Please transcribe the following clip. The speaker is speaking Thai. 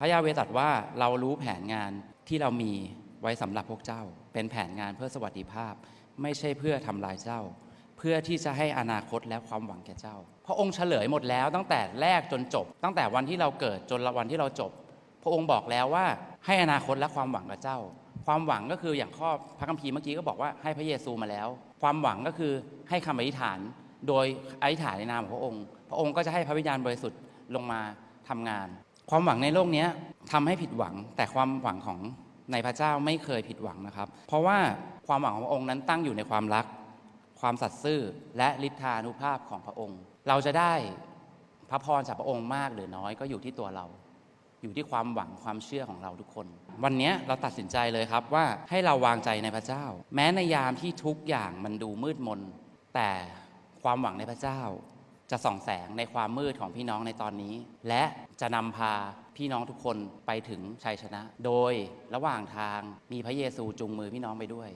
พระยาเวตรัสว่าเรารู้แผนงานที่เรามีไว้สำหรับพวกเจ้า เป็นแผนงานเพื่อสวัสดิภาพ ไม่ใช่เพื่อทำลายเจ้า เพื่อที่จะให้อนาคตและความหวังแก่เจ้า พระองค์เฉลยหมดแล้วตั้งแต่แรกจนจบ ตั้งแต่วันที่เราเกิดจนวันที่เราจบ พระองค์บอกแล้วว่าให้อนาคตและความหวังกับเจ้า ความหวังก็คืออย่างข้อพระคัมภีร์เมื่อกี้ก็บอกว่าให้พระเยซูมาแล้ว ความหวังก็คือให้คำอธิษฐาน โดยอธิษฐานในนามของพระองค์ พระองค์ก็จะให้พระวิญญาณบริสุทธิ์ลงมาทำงาน ความหวังในโลกนี้ยทำให้ผิดหวัง แต่ความหวังของในพระเจ้าไม่เคยผิดหวังนะครับ เพราะว่าความหวังขององค์นั้นตั้งอยู่ในความรัก ความสัตย์ซื่อและฤทธานุภาพของพระองค์ เราจะได้พระพรจากพระองค์มากหรือน้อยก็อยู่ที่ตัวเรา อยู่ที่ความหวังความเชื่อของเราทุกคน วันนี้เราตัดสินใจเลยครับว่าให้เราวางใจในพระเจ้า แม้ในยามที่ทุกอย่างมันดูมืดมน แต่ความหวังในพระเจ้า จะส่องแสงในความมืดของพี่น้องในตอนนี้ และจะนำพาพี่น้องทุกคนไปถึงชัยชนะ โดยระหว่างทางมีพระเยซูจูงมือพี่น้องไปด้วย